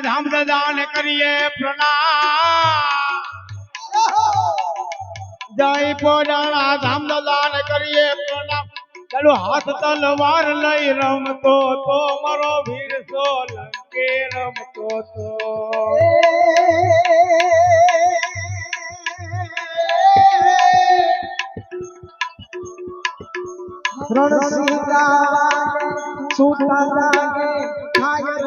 ધામદાદાને કરીએ પ્રણામ. જય પોડાણા ધામદાદાને કરીએ પ્રણામ. ચાલો હાથ તલવાર લઈ રમતો તો મારો વીર સોલંકે રમતો તો. રણસિંહ લાગે, સુતા લાગે, ઘાયલ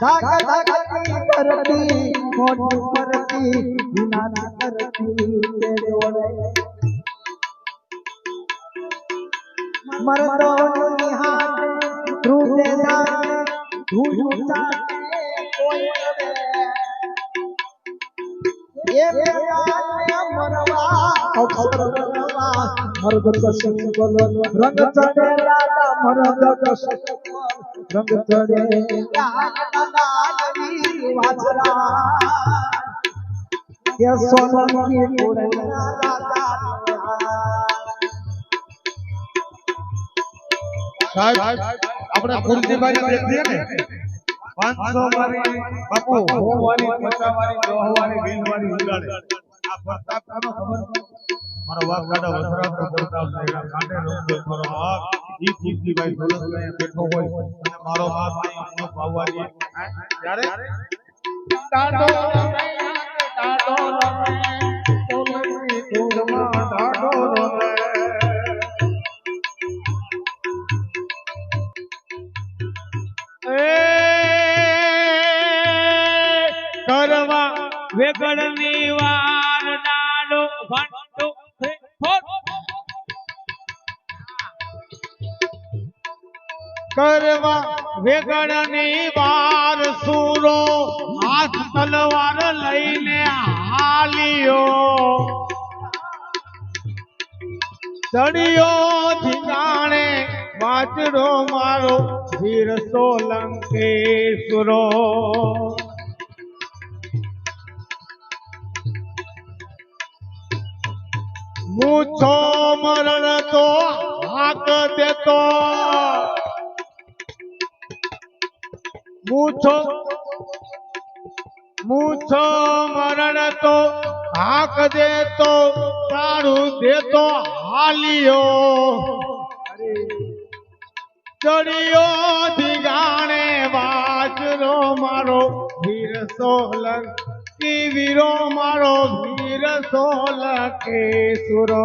ધાક ધાકતી કરતી, મોટું કરતી, વિનાશ કરતી તે જોડે. મરદોની હાથે, ધ્રુજે જાગે, ધૂળું જાગે, કોઈ રવે. એ બેટાને મરવા, અવસર મરવા, મરદ કશું બોલો, રંગ ચડે મરદ કશું બોલો, રંગ ચડે રાજા લાલની વાછરા. કે આપણે ખુરશીભાઈ દેખીએ ને. પાંચસો વાળી બાપુ વાળી પચાસ વાળી દોહ વાળી વીસ વાળી ઉડાડે મારો વાઘ કાઢો વસરાતો રમતો મારો વાઘ ઈ ખુરશીભાઈ સોલંકી અહીંયા બેઠો હોય અને મારો હાથ અહીં ઊંધો પાવવાની ત્યારે ટાટો રમે, ટાટો રમે, સોલંકી ધૂળમાં ટાટો રમે. કરવા વેગળની કરવા વેગળની વાર સુરો હાથ તલવાર લઈને હાલ્યો. ચડિયો ઠિકાણે વાચડો મારો વીર સોલંકેશ્વરો મૂછો મરણ તો હાક દેતો. મૂછો મૂછો મરણ તો હાક દેતો તારું દેતો હાલિયો ચડિયો દિગાણે વાજરો મારો વીર સોલંકી વીરો મારો વીર સોલંકેશ્વરો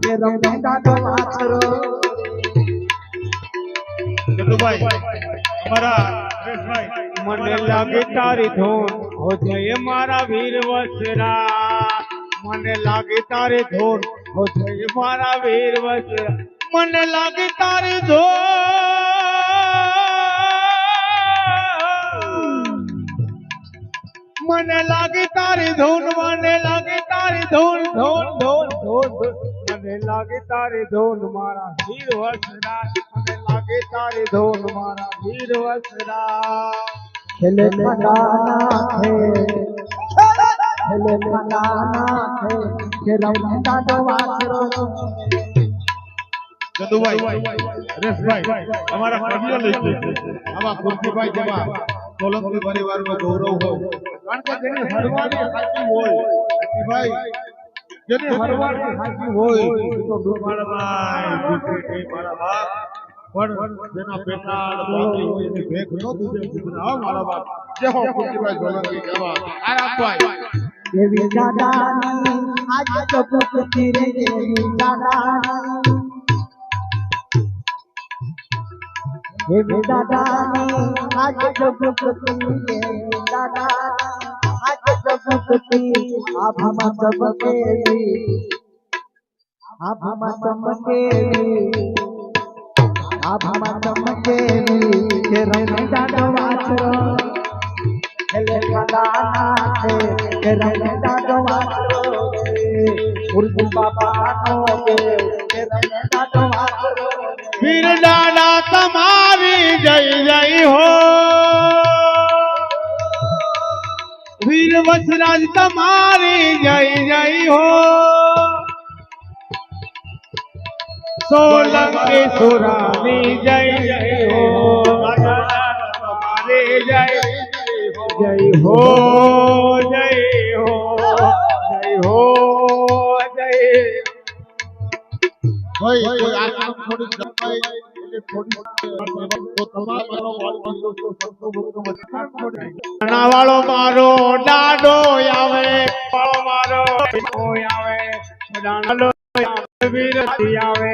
પે રોમે કાઢો વાલો રોમે જદુભાઈ અમારા મને લાગે તારી ધૂન હો જય મારા વીર વસરા, મને લાગે તારી ધૂન, હો જય મારા વીર વસરા. મને લાગે તારે જો. મને લાગે તારી ધૂન, મને લાગે તારી ધૂન ધૂન ધૂન ધૂન. મને લાગે તારી ધૂન, મારા વીર વસરા મને લાગે તારી ધૂન, મારા વીર વસરા ખેલે મનાના હે ખેલે મનાના હે કે રમતા તો વાસરો જદુભાઈ હરેશભાઈ અમારા કવિઓ લઈ આમાં કુર્તીભાઈ જેવા સોલંકી પરિવારનો ગૌરવ હોય. કારણ કે જેની હરવાડી સાચી હોય ભાઈ જેની હરવાડી સાચી હોય તો ડુબાણમાં દીકરી મારા બાપ પણ જેના પેટાળ બાકી હોય, એની ભેખ ન દીધે આવ મારા બાપ. જે હો કુર્તીભાઈ સોલંકી જેવા આરામભાઈ દેવી દાદાની આજ તો પુત્રી રે દેવી દાદાની હે દાદાની આજ જગતની હે દાદા આજ જગતની આભામાં ચમકેલી આભામાં ચમકેલી આભામાં ચમકેલી કે રમે દાદો વાછરો હેલે કલાના છે કે રમે દાદો વાછરો ઉર્દુ બાબાનો દેવ કે રમે દાદો વાછરો વીર દાદા તમારી જય જય હો વીર વસરાજ તમારી જય જય હો સોલંકી સુરાની જય જય હો તમારી જય જય હો જય હો જય હો જય ભાઈ કોઈ આ કામ થોડી જપાય એટલે થોડી તો તમારો નાના વાળો મારો ડાડો આવે પાળો મારો આવે આવે.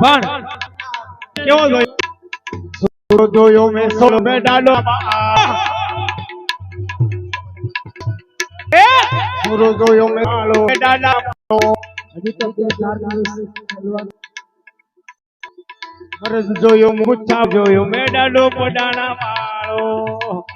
પણ કેવો જોયો જોયો મેં સોલો મેં ડાલો સુરો જોયો મેં ડાલો મેં ડાલા ફરજ જોયો મુછા જોયો મેં પડાણા માળો.